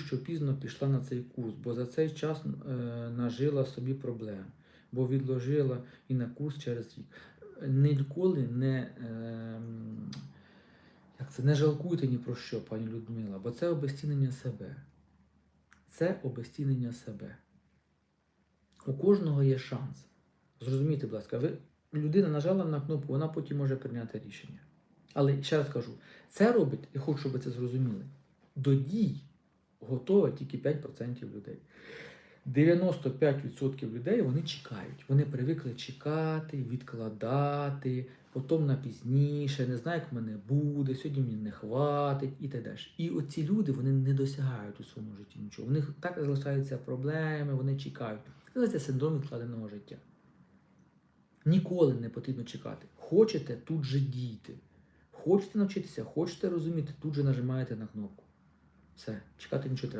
що пізно пішла на цей курс, бо за цей час е, нажила собі проблем, бо відложила і на курс через рік. Ніколи не, е, як це, не жалкуйте ні про що, пані Людмила, бо це обезцінення себе. Це обезцінення себе. У кожного є шанс. Зрозумійте, будь ласка, ви, людина нажала на кнопку, вона потім може прийняти рішення. Але ще раз кажу, це робить, і хочу, щоб ви це зрозуміли. До дій готове тільки 5% людей. 95% людей вони чекають. Вони привикли чекати, відкладати, потім на пізніше, не знаю, як в мене буде, сьогодні мені не хватить і так далі. І оці люди вони не досягають у своєму житті нічого. У них так залишаються проблеми, вони чекають. Це синдром відкладеного життя. Ніколи не потрібно чекати. Хочете, тут же дійте. Хочете навчитися, хочете розуміти, тут же нажимаєте на кнопку. Все, чекати нічого треба.